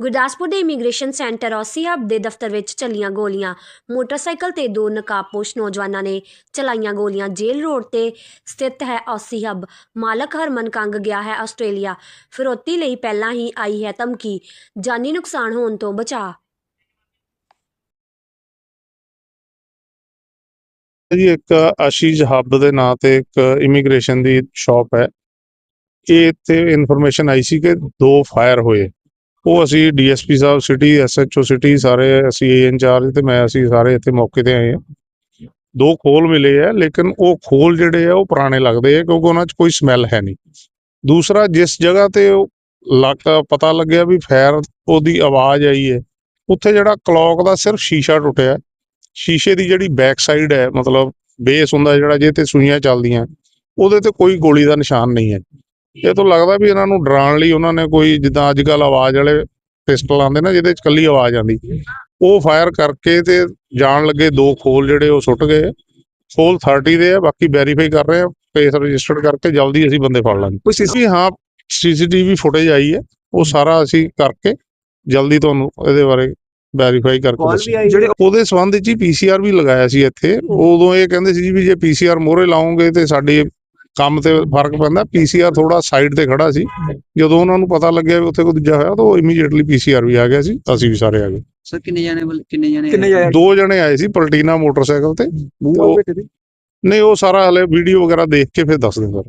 ਗੁਰਦਾਸਪੁਰ ਦੇ immigration centre ਔਸੀ ਦੇ ਦਫ਼ਤਰ ਵਿੱਚ ਚੱਲੀਆਂ ਗੋਲੀਆਂ। ਮੋਟਰਸਾਈਕਲ ਤੇ ਦੋ ਨਕਾਬਪੋਸ਼ ਨੌਜਵਾਨਾਂ ਨੇ ਚਲਾਈਆਂ ਗੋਲੀਆਂ। ਜੇਲ੍ਹ ਰੋਡ ਤੇ ਸਥਿਤ ਹੈ ਔਸੀ ਮਾਲਕ ਹਰਮਨ ਕੰਗ ਗਿਆ ਹੈ ਆਸਟ੍ਰੇਲੀਆ। ਫਿਰੌਤੀ ਲਈ ਪਹਿਲਾਂ ਹੀ ਆਈ ਹੈ ਧਮਕੀ। ਜਾਨੀ ਨੁਕਸਾਨ ਹੋਣ ਤੋਂ ਬਚਾ ਜੀ, ਇੱਕ ਆਸ਼ੀਜ ਹੱਬ ਦੇ ਨਾਂ ਤੇ ਇੱਕ ਇਮੀਗ੍ਰੇਸ਼ਨ ਦੀ ਸ਼ਾਪ ਹੈ। ਇਹ ਤੇ ਇਨਫੋਰਮੇਸ਼ਨ ਆਈ ਸੀ ਕਿ ਦੋ ਫਾਇਰ ਹੋਏ। ਉਹ ਅਸੀਂ DSP sahib city, SHO city ਸਾਰੇ ਅਸੀਂ ਏ ਇੰਚਾਰਜ ਤੇ ਮੈਂ ਅਸੀਂ ਸਾਰੇ ਇੱਥੇ ਮੌਕੇ ਤੇ ਆਏ ਹਾਂ। ਦੋ ਖੋਲ ਮਿਲੇ ਆ, ਲੇਕਿਨ ਉਹ ਖੋਲ ਜਿਹੜੇ ਆ ਉਹ ਪੁਰਾਣੇ ਲੱਗਦੇ ਆ ਕਿਉਂਕਿ ਉਹਨਾਂ 'ਚ ਕੋਈ ਸਮੈਲ ਹੈ ਨਹੀਂ। ਦੂਸਰਾ, ਜਿਸ ਜਗ੍ਹਾ ਤੇ ਉਹ ਲੱਗ ਪਤਾ ਲੱਗਿਆ ਵੀ ਫਾਇਰ ਉਹਦੀ ਆਵਾਜ਼ ਆਈ ਹੈ, ਉੱਥੇ ਜਿਹੜਾ ਕਲੌਕ ਦਾ ਸਿਰਫ ਸ਼ੀਸ਼ਾ ਟੁੱਟਿਆ। ਸ਼ੀਸ਼ੇ ਦੀ ਜਿਹੜੀ ਬੈਕ ਸਾਈਡ ਹੈ, ਮਤਲਬ ਬੇਸ ਹੁੰਦਾ ਜਿਹੜਾ ਜੇ ਤੇ ਸੂਈਆਂ ਚੱਲਦੀਆਂ, ਉਹਦੇ ਤੇ ਕੋਈ ਗੋਲੀ ਦਾ ਨਿਸ਼ਾਨ ਨਹੀਂ ਹੈ। ਇਹ ਤੋਂ ਲੱਗਦਾ ਵੀ ਇਹਨਾਂ ਨੂੰ ਡਰਾਉਣ ਲਈ ਉਹਨਾਂ ਨੇ ਕੋਈ ਜਿੱਦਾਂ ਅੱਜ ਕੱਲ ਆਵਾਜ਼ ਵਾਲੇ ਪਿਸਟਲ ਆਉਂਦੇ ਨਾ ਜਿਹਦੇ ਚ ਕੱਲੀ ਆਵਾਜ਼ ਆਉਂਦੀ। ਉਹ ਫਾਇਰ ਕਰਕੇ ਤੇ ਜਾਣ ਲੱਗੇ ਦੋ ਖੋਲ ਜਿਹੜੇ ਉਹ ਸੁੱਟ ਗਏ। ਖੋਲ 30 ਦੇ ਆ ਬਾਕੀ ਵੈਰੀਫਾਈ ਕਰ ਰਹੇ ਆ ਕੇਸ ਰਜਿਸਟਰਡ ਕਰਕੇ ਜਲਦੀ ਅਸੀਂ ਬੰਦੇ ਫੜ ਲਾਂਗੇ। ਕੋਈ ਅਸੀਂ ਹਾਂ ਸੀਸੀਟੀਵੀ ਫੁਟੇਜ ਆਈ ਹੈ ਉਹ ਸਾਰਾ ਅਸੀਂ ਕਰਕੇ ਜਲਦੀ ਤੁਹਾਨੂੰ ਇਹਦੇ ਬਾਰੇ ਵੈਰੀਫਾਈ ਕਰਕੇ ਜਿਹੜੇ ਉਹਦੇ ਸੰਬੰਧ ਵਿੱਚ ਹੀ ਪੀਸੀਆਰ ਵੀ ਲਗਾਇਆ ਸੀ ਇੱਥੇ। ਉਦੋਂ ਇਹ ਕਹਿੰਦੇ ਸੀ ਜੀ ਵੀ ਜੇ ਪੀਸੀਆਰ ਮੋਹਰੇ ਲਾਉਂਗੇ ਤੇ ਸਾਡੇ ਕੰਮ ਤੇ ਫ਼ਰਕ ਪੈਂਦਾ ਪੀਸੀਆਰ ਥੋੜਾ ਸਾਈਡ ਤੇ ਖੜਾ ਸੀ। ਜਦੋਂ ਉਹਨਾਂ ਨੂੰ ਪਤਾ ਲੱਗਿਆ ਵੀ ਉੱਥੇ ਕੋਈ ਦੂਜਾ ਹੋਇਆ ਤਾਂ ਉਹ ਇਮੀਡੀਏਟਲੀ ਪੀਸੀਆਰ ਵੀ ਆ ਗਿਆ ਸੀ ਅਸੀਂ ਵੀ ਸਾਰੇ ਆ ਗਏ। ਸਰ ਕਿੰਨੇ ਜਾਣੇ ਕਿੰਨੇ ਜਾਣੇ ਦੋ ਜਣੇ ਆਏ ਸੀ ਪਲਟੀਨਾ ਮੋਟਰਸਾਈਕਲ ਤੇ। ਉਹ- ਨਹੀਂ ਉਹ ਸਾਰਾ ਹਲੇ ਵੀਡੀਓ ਵਗੈਰਾ ਦੇਖ ਕੇ ਫਿਰ ਦੱਸ ਦਿੰਦਾ।